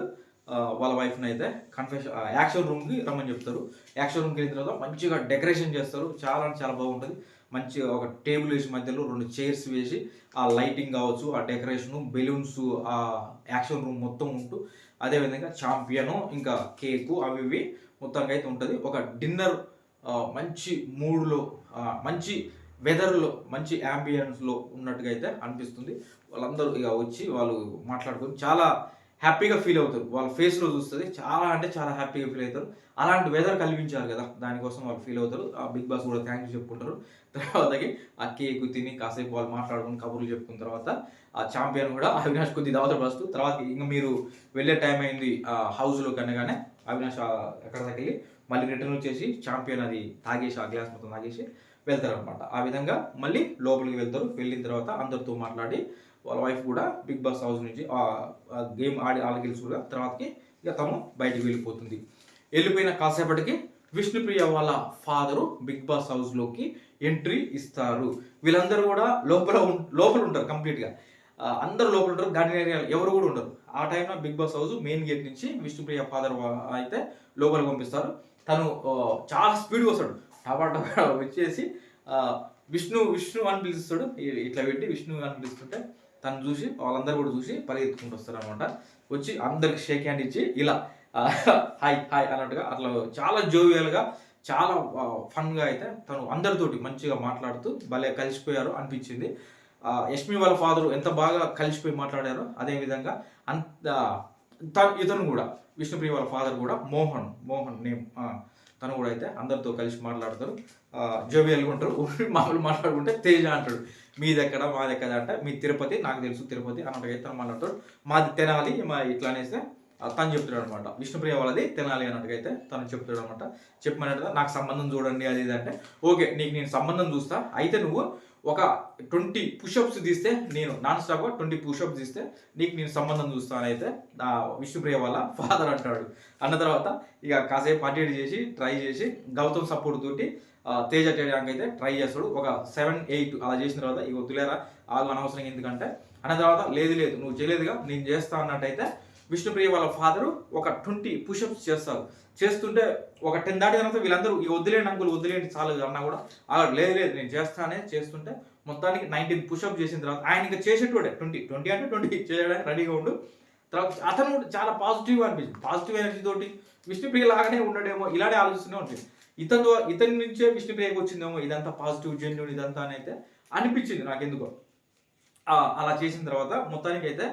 వాళ్ళ వైఫ్ని అయితే కన్ఫెషన్ యాక్షన్ రూమ్కి రమ్మని చెప్తారు. యాక్షన్ రూమ్కి వెళ్ళిన తర్వాత మంచిగా డెకరేషన్ చేస్తారు. చాలా అంటే చాలా బాగుంటుంది. మంచి ఒక టేబుల్ వేసి మధ్యలో రెండు చైర్స్ వేసి ఆ లైటింగ్ కావచ్చు ఆ డెకరేషను బెలూన్స్ ఆ యాక్షన్ రూమ్ మొత్తం ఉంటూ అదేవిధంగా చాంపియను ఇంకా కేకు అవి ఇవి మొత్తంగా అయితే ఉంటుంది. ఒక డిన్నర్ మంచి మూడ్లో మంచి వెదర్లో మంచి యాంబియన్స్లో ఉన్నట్టుగా అయితే అనిపిస్తుంది. వాళ్ళందరూ ఇక వచ్చి వాళ్ళు మాట్లాడుకొని చాలా హ్యాపీగా ఫీల్ అవుతారు. వాళ్ళ ఫేస్లో చూస్తుంది. చాలా అంటే చాలా హ్యాపీగా ఫీల్ అవుతారు. అలాంటి వెదర్ కల్పించారు కదా. దానికోసం వాళ్ళు ఫీల్ అవుతారు. ఆ బిగ్ బాస్ కూడా థ్యాంక్ యూ చెప్పుకుంటారు. తర్వాతకి ఆ కేక్ తిని కాసేపు వాళ్ళు మాట్లాడుకుని కబుర్లు చెప్పుకున్న తర్వాత ఆ ఛాంపియన్ కూడా అవినాష్ కొద్ది దావతలు పరుస్తూ తర్వాత ఇంకా మీరు వెళ్ళే టైం అయింది ఆ హౌస్లో కనగానే అవినాష్ ఎక్కడ దగ్గరికి మళ్ళీ రిటర్న్ వచ్చేసి ఛాంపియన్ అది తాగేసి ఆ గ్లాస్ మొత్తం తాగేసి వెళ్తారు అనమాట ఆ విధంగా మళ్ళీ లోపలికి వెళ్తారు. వెళ్ళిన తర్వాత అందరితో మాట్లాడి వాళ్ళ వైఫ్ కూడా బిగ్ బాస్ హౌస్ నుంచి ఆ గేమ్ ఆడి వాళ్ళ గెలిచి కూడా తర్వాతకి ఇక తను బయటికి వెళ్ళిపోతుంది. వెళ్ళిపోయిన కాసేపటికి విష్ణుప్రియ వాళ్ళ ఫాదరు బిగ్ బాస్ హౌస్లోకి ఎంట్రీ ఇస్తారు. వీళ్ళందరూ కూడా లోపల ఉం- లోపల ఉంటారు కంప్లీట్గా అందరు అందరూ లోపల ఉంటారు. గార్డెన్ ఏరియా ఎవరు కూడా ఉండరు. ఆ టైంలో Bigg Boss house main gate నుంచి విష్ణుప్రియ ఫాదర్ అయితే లోపల పంపిస్తారు. తను చాలా స్పీడ్గా వస్తాడు. టపాటా వచ్చేసి విష్ణు విష్ణు అని పిలుస్తాడు. ఇట్లా పెట్టి విష్ణు అని పిలుస్తుంటే తను చూసి వాళ్ళందరూ కూడా చూసి పరిగెత్తుకుంటూ వస్తారు అనమాట వచ్చి అందరికి షేక్ హ్యాండ్ ఇచ్చి ఇలా హాయ్ హాయ్ అన్నట్టుగా అట్లా చాలా జోవియల్గా చాలా ఫన్గా అయితే తను అందరితోటి మంచిగా మాట్లాడుతూ భలే కలిసిపోయారు అనిపించింది. యష్మి వాళ్ళ ఫాదర్ ఎంత బాగా కలిసిపోయి మాట్లాడారో అదే విధంగా అంత తను ఇతను కూడా విష్ణుప్రియ వాళ్ళ ఫాదర్ కూడా మోహన్ మోహన్ నేమ్ తను కూడా అయితే అందరితో కలిసి మాట్లాడతారు. జోవియల్గా ఉంటారు. మామూలు మాట్లాడుకుంటే తేజ అంటాడు. మీ దగ్గర మా దగ్గర అంటే మీ తిరుపతి నాకు తెలుసు తిరుపతి అన్నట్టుగా అయితే మాట్లాడతాడు. మాది తెనాలి మా ఇట్లా అనేసి తను చెప్తాడు అనమాట విష్ణుప్రియ వాళ్ళది తెనాలి అన్నట్టుగా అయితే తను చెప్తాడు అనమాట చెప్పమన్నట్టుగా నాకు సంబంధం చూడండి అది అంటే ఓకే నీకు నేను సంబంధం చూస్తా. అయితే నువ్వు ఒక ట్వంటీ పుషప్స్ తీస్తే నేను నాన్ స్టాప్గా ట్వంటీ పుషప్స్ తీస్తే నీకు నేను సంబంధం చూస్తానైతే నా విష్ణుప్రియ వాళ్ళ ఫాదర్ అంటాడు. అన్న తర్వాత ఇక కాసేపు పార్టీ చేసి ట్రై చేసి గౌతమ్ సపోర్ట్ తోటి తేజ చేయడానికి అయితే ట్రై చేస్తాడు. ఒక సెవెన్ ఎయిట్ అలా చేసిన తర్వాత ఇక వద్దులేరా ఆగు అనవసరం ఎందుకంటే అన్న తర్వాత లేదు లేదు నువ్వు చేయలేదుగా నేను చేస్తా అన్నట్టయితే విష్ణుప్రియ వాళ్ళ ఫాదరు ఒక ట్వంటీ పుషప్స్ చేస్తారు. చేస్తుంటే ఒక టెన్ దాటి తర్వాత వీళ్ళందరూ ఈ వద్దులేండి అంకులు వద్దులేండి చాలు అన్నా కూడా అలా లేదు లేదు నేను చేస్తానే చేస్తుంటే మొత్తానికి నైన్టీన్ పుషప్ చేసిన తర్వాత ఆయన ఇంకా చేసేటోడే ట్వంటీ ట్వంటీ అంటే ట్వంటీ చేయడానికి రెడీగా ఉండు. తర్వాత అతను చాలా పాజిటివ్ అనిపించింది పాజిటివ్ ఎనర్జీ తోటి విష్ణుప్రియ లాగానే ఉండడేమో ఇలానే ఆలోచిస్తూనే ఉంటుంది. ఇతను ఇతని నుంచే విష్ణుప్రియకి వచ్చిందేమో ఇదంతా పాజిటివ్ జెన్యున్ ఇదంతా అని అయితే అనిపించింది నాకు ఎందుకో అలా చేసిన తర్వాత మొత్తానికి అయితే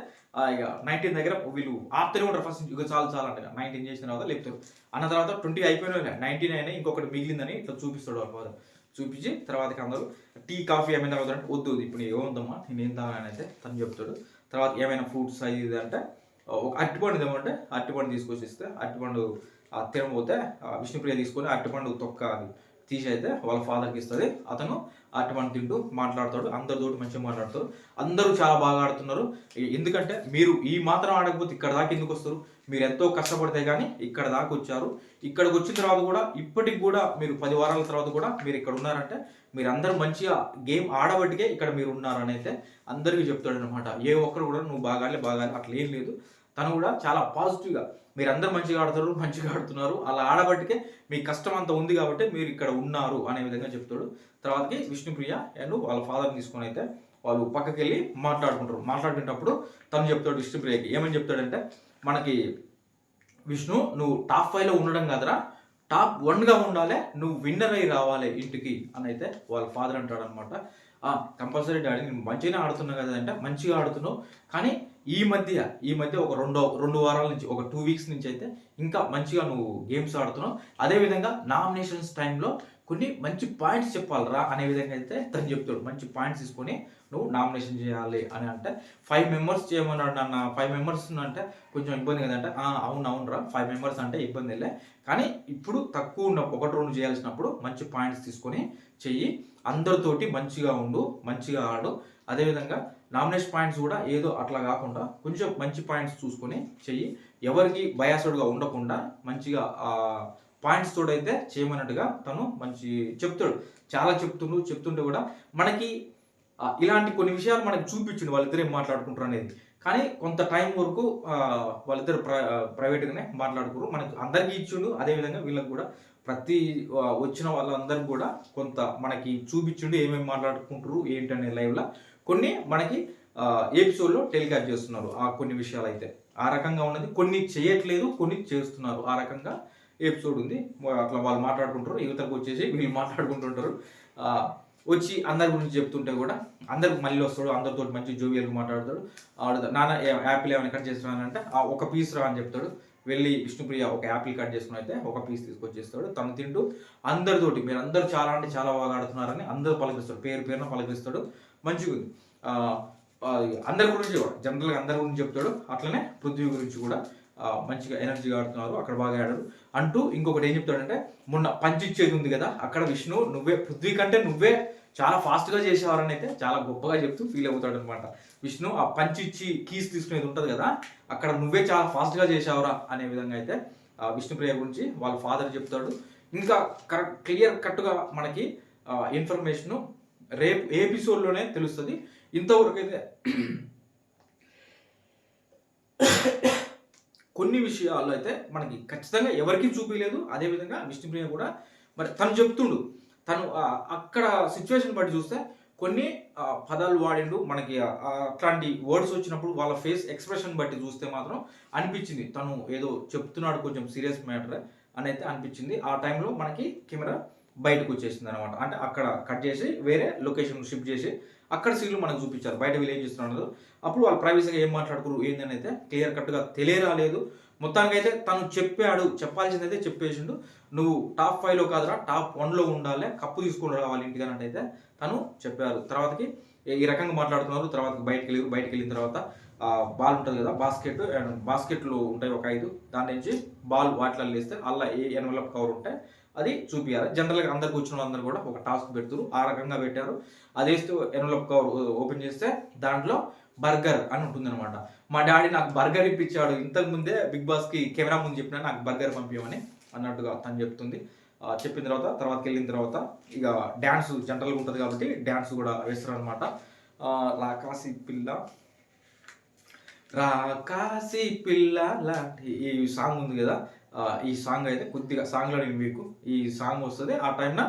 ఇక నైన్టీన్ దగ్గర వీళ్ళు ఆప్తూనే ఉంటారు ఫస్ట్ ఇక చాలు చాలు అంట నైన్టీన్ చేసిన తర్వాత లేపుతారు. అన్న తర్వాత ట్వంటీ అయిపోయిన నైన్టీన్ అయినా ఇంకొకటి మిగిలిందని ఇట్లా చూపిస్తాడు వాళ్ళ చూపించి తర్వాతకి అందరూ టీ కాఫీ ఏమైనా తాగుతారంటే వద్దు ఇప్పుడు ఏముందమ్మా నేను ఏం తాగాలని అయితే తను చెప్తాడు. తర్వాత ఏమైనా ఫ్రూట్స్ అది ఇది అంటే ఒక అరటిపండు ఏమంటే అరటిపండు తీసుకొచ్చి ఇస్తే అరటిపండు ఆ తినబోతే ఆ విష్ణుప్రియ తీసుకొని అరటిపండు తొక్క అది అయితే వాళ్ళ ఫాదర్కి ఇస్తుంది. అతను అరటిపండు తింటూ మాట్లాడతాడు. అందరితోటి మంచిగా మాట్లాడతారు అందరూ చాలా బాగా ఆడుతున్నారు. ఎందుకంటే మీరు ఈ మాత్రం ఆడకపోతే ఇక్కడ దాకా ఎందుకు వస్తారు? మీరు ఎంతో కష్టపడితే కానీ ఇక్కడ దాకా వచ్చారు. ఇక్కడికి వచ్చిన తర్వాత కూడా ఇప్పటికి కూడా మీరు పది వారాల తర్వాత కూడా మీరు ఇక్కడ ఉన్నారంటే మీరు అందరూ మంచిగా గేమ్ ఆడబట్టికే ఇక్కడ మీరు ఉన్నారని అయితే అందరికీ చెప్తాడు అనమాట ఏ ఒక్కరు కూడా నువ్వు బాగాలే బాగాలే అట్లా ఏం లేదు. తను కూడా చాలా పాజిటివ్గా మీరు అందరు మంచిగా ఆడుతారు మంచిగా ఆడుతున్నారు. అలా ఆడబట్టికే మీ కష్టం అంత ఉంది కాబట్టి మీరు ఇక్కడ ఉన్నారు అనే విధంగా చెప్తాడు. తర్వాతకి విష్ణుప్రియ అండ్ వాళ్ళ ఫాదర్ని తీసుకొని అయితే వాళ్ళు పక్కకి వెళ్ళి మాట్లాడుకుంటారు. మాట్లాడుకునేటప్పుడు తను చెప్తాడు విష్ణుప్రియకి. ఏమని చెప్తాడంటే మనకి విష్ణు నువ్వు టాప్ ఫైవ్లో ఉండడం కాదురా. టాప్ వన్గా ఉండాలి నువ్వు విన్నర్ అయి రావాలి ఇంటికి. అని అయితే వాళ్ళ ఫాదర్ అంటాడు అనమాట కంపల్సరీ డాడీ నేను మంచిగానే ఆడుతున్నా కదా అంటే మంచిగా ఆడుతున్నావు. కానీ ఈ మధ్య ఈ మధ్య ఒక రెండో రెండు వారాల నుంచి ఒక టూ వీక్స్ నుంచి అయితే ఇంకా మంచిగా నువ్వు గేమ్స్ ఆడుతున్నావు. అదేవిధంగా నామినేషన్స్ టైంలో కొన్ని మంచి పాయింట్స్ చెప్పాలరా అనే విధంగా అయితే తను చెప్తాడు. మంచి పాయింట్స్ తీసుకొని నువ్వు నామినేషన్ చేయాలి అని అంటే ఫైవ్ మెంబర్స్ చేయమన్నాడు అన్న ఫైవ్ మెంబర్స్ అంటే కొంచెం ఇబ్బంది కదంటే. "ఆ, అవును అవునురా. ఫైవ్ మెంబర్స్ అంటే ఇబ్బంది లే. కానీ ఇప్పుడు తక్కువ ఉన్న ఒకటి రెండు చేయాల్సినప్పుడు మంచి పాయింట్స్ తీసుకొని చెయ్యి. అందరితోటి మంచిగా ఉండు మంచిగా ఆడు. అదేవిధంగా నామినేషన్ పాయింట్స్ కూడా ఏదో అట్లా కాకుండా కొంచెం మంచి పాయింట్స్ చూసుకొని చెయ్యి. ఎవరికి బయాసడ్గా ఉండకుండా మంచిగా పాయింట్స్ తోడైతే చేయమన్నట్టుగా తను మంచి చెప్తాడు. చాలా చెప్తుండు చెప్తుంటే కూడా మనకి ఇలాంటి కొన్ని విషయాలు మనకి చూపించిండు వాళ్ళిద్దరు ఏం మాట్లాడుకుంటారు అనేది. కానీ కొంత టైం వరకు వాళ్ళిద్దరు ప్ర ప్రైవేట్గానే మాట్లాడుకోరు మనకు అందరికీ ఇచ్చిండు అదేవిధంగా వీళ్ళకి కూడా ప్రతి వచ్చిన వాళ్ళందరికీ కూడా కొంత మనకి చూపించిండు ఏమేమి మాట్లాడుకుంటారు ఏంటనే లైవ్లో. కొన్ని మనకి ఎపిసోడ్లో టెలికాస్ట్ చేస్తున్నారు. ఆ కొన్ని విషయాలు అయితే ఆ రకంగా ఉన్నది. కొన్ని చేయట్లేదు కొన్ని చేస్తున్నారు. ఆ రకంగా ఎపిసోడ్ ఉంది. అట్లా వాళ్ళు మాట్లాడుకుంటారు. యువతకు వచ్చేసి వీళ్ళు మాట్లాడుకుంటుంటారు. వచ్చి అందరి గురించి చెప్తుంటే కూడా అందరికి మళ్ళీ వస్తాడు. అందరితో మంచి జోవియల్గా మాట్లాడతాడు. ఆడ నాన్న యాపిల్ ఏమైనా కట్ చేస్తున్నానంటే ఆ ఒక పీస్ రా అని చెప్తాడు. వెళ్ళి విష్ణుప్రియ ఒక యాపిల్ కట్ చేసుకుని అయితే ఒక పీస్ తీసుకొచ్చేస్తాడు. తను తింటూ అందరితోటి మీరు అందరూ చాలా అంటే చాలా బాగా ఆడుతున్నారని అందరూ పలకరిస్తాడు. పేరు పేరున పలకరిస్తాడు. మంచిగా ఉంది. అందరి గురించి కూడా జనరల్గా అందరి గురించి చెప్తాడు. అట్లనే పృథ్వీ గురించి కూడా మంచిగా ఎనర్జీగా ఆడుతున్నారు. అక్కడ బాగా ఆడారు అంటూ ఇంకొకటి ఏం చెప్తాడంటే మొన్న పంచి ఇచ్చేది ఉంది కదా అక్కడ విష్ణు నువ్వే పృథ్వీ కంటే నువ్వే చాలా ఫాస్ట్గా చేసేవారని అయితే చాలా గొప్పగా చెప్తూ ఫీల్ అవుతాడు అనమాట విష్ణు ఆ పంచి ఇచ్చి కీస్ తీసుకునేది ఉంటుంది కదా అక్కడ నువ్వే చాలా ఫాస్ట్గా చేసావురా అనే విధంగా అయితే విష్ణుప్రియ గురించి వాళ్ళ ఫాదర్ చెప్తాడు. ఇంకా కరెక్ట్ క్లియర్ కట్గా మనకి ఇన్ఫర్మేషను రేపు ఏ ఎపిసోడ్లోనే తెలుస్తుంది. ఇంతవరకు అయితే కొన్ని విషయాల్లో అయితే మనకి ఖచ్చితంగా ఎవరికీ చూపించలేదు అదేవిధంగా విష్ణుప్రియ కూడా మరి తను చెప్తుండు. తను అక్కడ సిచ్యువేషన్ బట్టి చూస్తే కొన్ని పదాలు వాడిండు. మనకి అట్లాంటి వర్డ్స్ వచ్చినప్పుడు వాళ్ళ ఫేస్ ఎక్స్ప్రెషన్ బట్టి చూస్తే మాత్రం అనిపించింది. తను ఏదో చెప్తున్నాడు కొంచెం సీరియస్ మ్యాటర్ అని అయితే అనిపించింది. ఆ టైంలో మనకి కెమెరా బయటకు వచ్చేసింది అనమాట అంటే అక్కడ కట్ చేసి వేరే లొకేషన్ షిఫ్ట్ చేసి అక్కడ సీన్లు మనకు చూపించారు. బయట వీళ్ళు ఏం చేస్తున్నారు. అప్పుడు వాళ్ళు ప్రైవసీగా ఏం మాట్లాడుకురు ఏందని అయితే క్లియర్ కట్గా తెలియరాలేదు మొత్తానికైతే తను చెప్పాడు చెప్పాల్సింది అయితే చెప్పేసిండు. నువ్వు టాప్ ఫైవ్లో కాదురా టాప్ వన్లో ఉండాలి కప్పు తీసుకుని రావాలి ఇంటికి అన్నట్టు అయితే తను చెప్పారు. తర్వాతకి ఈ- రకంగా మాట్లాడుతున్నారు తర్వాత బయటకు వెళ్ళి బయటకు వెళ్ళిన తర్వాత బాల్ ఉంటుంది కదా బాస్కెట్ అండ్ బాస్కెట్లు ఉంటాయి ఒక ఐదు. దాని నుంచి బాల్ వాటిలో వేస్తే అలా ఏ ఎన్వలప్ కవర్ ఉంటాయి అది చూపించాలి జనరల్గా అందరికి వచ్చిన వాళ్ళందరూ కూడా ఒక టాస్క్ పెడతారు. ఆ రకంగా పెట్టారు. అది వేస్తూ ఎన్వలప్ కవర్ ఓపెన్ చేస్తే దాంట్లో బర్గర్ అని ఉంటుంది అనమాట మా డాడీ నాకు బర్గర్ ఇప్పించాడు. ఇంతకు ముందే బిగ్ బాస్కి కెమెరా ముందు చెప్పినా నాకు బర్గర్ పంపించమని అన్నట్టుగా తను చెప్తుంది. చెప్పిన తర్వాత తర్వాతకి వెళ్ళిన తర్వాత ఇక డ్యాన్స్ జనరల్గా ఉంటుంది కాబట్టి డ్యాన్స్ కూడా వేస్తారు అనమాట రాకాసి పిల్ల. రాకాసి పిల్ల లాంటి ఈ సాంగ్ ఉంది కదా ఈ సాంగ్ అయితే కొద్దిగా సాంగ్లో నేను మీకు ఈ సాంగ్ వస్తుంది. ఆ టైంన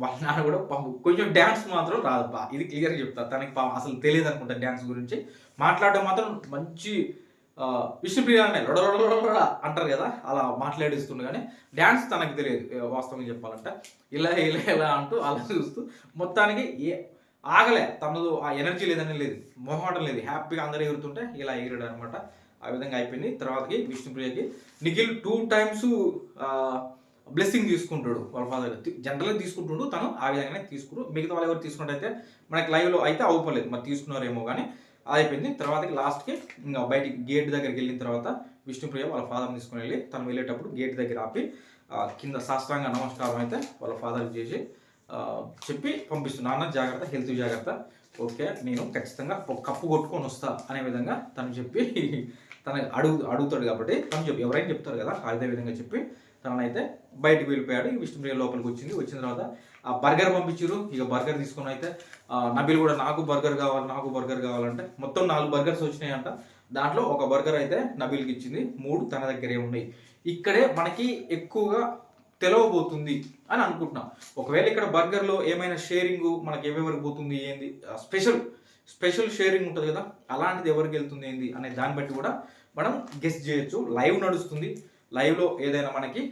వాళ్ళ నాన్న కూడా పాపం కొంచెం డ్యాన్స్ మాత్రం రాదు బా ఇది క్లియర్గా చెప్తా. తనకి పాపం అసలు తెలియదు అనుకుంటా డ్యాన్స్ గురించి. మాట్లాడడం మాత్రం మంచి ఆ, విష్ణుప్రియానే లొడలొడలొడ అంటారు కదా అలా మాట్లాడిస్తుండే కానీ డ్యాన్స్ తనకు తెలియదు వాస్తవంగా చెప్పాలంటే. ఇలా ఇలా ఇలా అంటూ అలా చూస్తూ మొత్తానికి ఏ ఆగలే. తనదు ఆ ఎనర్జీ లేదని లేదు. మొహమాటం లేదు. హ్యాపీగా అందరూ ఎగురుతుంటే ఇలా ఎగిరాడు అనమాట ఆ విధంగా అయిపోయింది. తర్వాతకి విష్ణుప్రియకి నిఖిల్ టూ టైమ్స్ బ్లెస్సింగ్ తీసుకుంటాడు వాళ్ళ ఫాదర్ జనరల్గా తీసుకుంటుండు తను ఆ విధంగానే తీసుకురు మిగతా వాళ్ళు ఎవరు తీసుకున్నట్టయితే మనకి లైవ్లో అయితే అవ్వలేదు. మరి తీసుకున్నారేమో కానీ అయిపోయింది. తర్వాతకి లాస్ట్కి ఇంకా బయటికి గేట్ దగ్గరికి వెళ్ళిన తర్వాత విష్ణుప్రియ వాళ్ళ ఫాదర్ని తీసుకుని వెళ్ళి తను వెళ్ళేటప్పుడు గేట్ దగ్గర ఆపి కింద శాస్త్రాంగ నమస్కారం అయితే వాళ్ళ ఫాదర్ చేసి చెప్పి పంపిస్తుంది నాన్న జాగ్రత్త హెల్త్ జాగ్రత్త. ఓకే నేను ఖచ్చితంగా కప్పు కొట్టుకొని వస్తా అనే విధంగా తను చెప్పి తన అడుగు అడుగుతాడు కాబట్టి తను చెప్పి ఎవరైనా చెప్తారు కదా అదే విధంగా చెప్పి తననైతే బయటకు వెళ్ళిపోయాడు. ఈ విష్ణుప్రియ లోపలికి వచ్చింది. వచ్చిన తర్వాత ఆ బర్గర్ పంపించారు ఇక బర్గర్ తీసుకొని అయితే నబిల్ కూడా నాకు బర్గర్ కావాలి నాకు బర్గర్ కావాలంటే మొత్తం నాలుగు బర్గర్స్ వచ్చినాయంట. దాంట్లో ఒక బర్గర్ అయితే నబిల్కి ఇచ్చింది. మూడు తన దగ్గరే ఉన్నాయి. ఇక్కడే మనకి ఎక్కువగా తెలవబోతుంది అని అనుకుంటున్నాం. ఒకవేళ ఇక్కడ బర్గర్లో ఏమైనా షేరింగ్ మనకి ఎవరెవరికి పోతుంది ఏంది? స్పెషల్ స్పెషల్ షేరింగ్ ఉంటుంది కదా అలాంటిది ఎవరికి వెళ్తుంది ఏంది అనే దాన్ని బట్టి కూడా మనం గెస్ట్ చేయొచ్చు. లైవ్ నడుస్తుంది. లైవ్లో ఏదైనా మనకి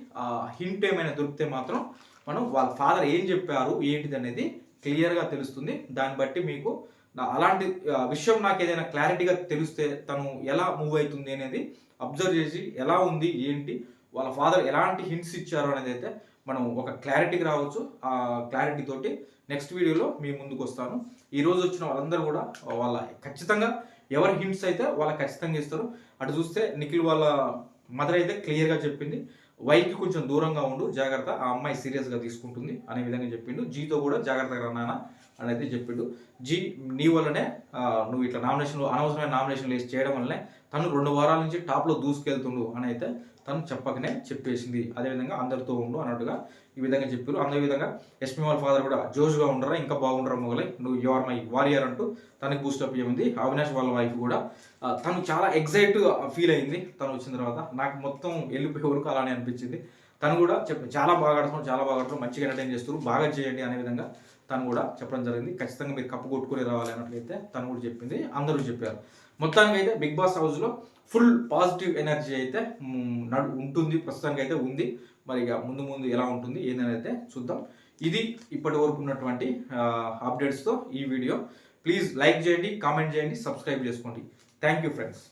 హింట్ ఏమైనా దొరికితే మాత్రం మనం వాళ్ళ ఫాదర్ ఏం చెప్పారు ఏంటిది అనేది క్లియర్గా తెలుస్తుంది. దాన్ని బట్టి మీకు అలాంటి విషయం నాకు ఏదైనా క్లారిటీగా తెలిస్తే తను ఎలా మూవ్ అవుతుంది అనేది అబ్జర్వ్ చేసి ఎలా ఉంది ఏంటి వాళ్ళ ఫాదర్ ఎలాంటి హింట్స్ ఇచ్చారు అనేది అయితే మనం ఒక క్లారిటీకి రావచ్చు. ఆ క్లారిటీ తోటి నెక్స్ట్ వీడియోలో మీ ముందుకు వస్తాను. ఈరోజు వచ్చిన వాళ్ళందరూ కూడా వాళ్ళ ఖచ్చితంగా ఎవరి హింట్స్ అయితే వాళ్ళ ఖచ్చితంగా ఇస్తారు. అటు చూస్తే నిఖిల్ వాళ్ళ మదర్ అయితే క్లియర్గా చెప్పింది. వైకి కొంచెం దూరంగా ఉండు జాగ్రత్త. ఆ అమ్మాయి సీరియస్గా తీసుకుంటుంది అనే విధంగా చెప్పిండు. జీతో కూడా జాగ్రత్తగా నాన్న. అని అయితే చెప్పిండు. జీ నీ వల్లనే నువ్వు ఇట్లా నామినేషన్లు అనవసరమైన నామినేషన్లు వేసి చేయడం వల్లనే తను రెండు వారాల నుంచి టాప్లో దూసుకెళ్తుండు అని అయితే తను చెప్పకనే చెప్పేసింది. అదేవిధంగా అందరితో ఉండు అన్నట్టుగా ఈ విధంగా చెప్పారు. అదే విధంగా ఎస్పీ వాళ్ళ ఫాదర్ కూడా జోష్గా ఉండరా ఇంకా బాగుండరా మొగలై నువ్వు యువర్ మై వారియర్ అంటూ తనకి బూస్టప్ అయ్యింది అవినాష్ వాళ్ళ వైఫ్ కూడా తను చాలా ఎగ్జైట్ ఫీల్ అయింది తను వచ్చిన తర్వాత. నాకు మొత్తం వెళ్ళిపోయే వరకు అలానే అనిపించింది. తను కూడా చెప్ప చాలా బాగా ఆడుతున్నాడు చాలా బాగా ఆడుతున్నాడు మంచిగా ఎంటర్టైన్ చేస్తారు బాగా చేయండి అనే విధంగా తను కూడా చెప్పడం జరిగింది. ఖచ్చితంగా మీరు కప్పు కొట్టుకుని రావాలి అన్నట్లయితే తను కూడా చెప్పింది. అందరూ చెప్పారు. మొత్తానికి అయితే బిగ్ బాస్ హౌస్లో ఫుల్ పాజిటివ్ ఎనర్జీ అయితే నడు ఉంటుంది. ప్రస్తుతానికి అయితే ఉంది. మరి ఇక ముందు ముందు ఎలా ఉంటుంది ఏందని అయితే చూద్దాం. ఇది ఇప్పటి వరకు ఉన్నటువంటి అప్డేట్స్తో ఈ వీడియో. ప్లీజ్ లైక్ చేయండి కామెంట్ చేయండి సబ్స్క్రైబ్ చేసుకోండి. Thank you friends.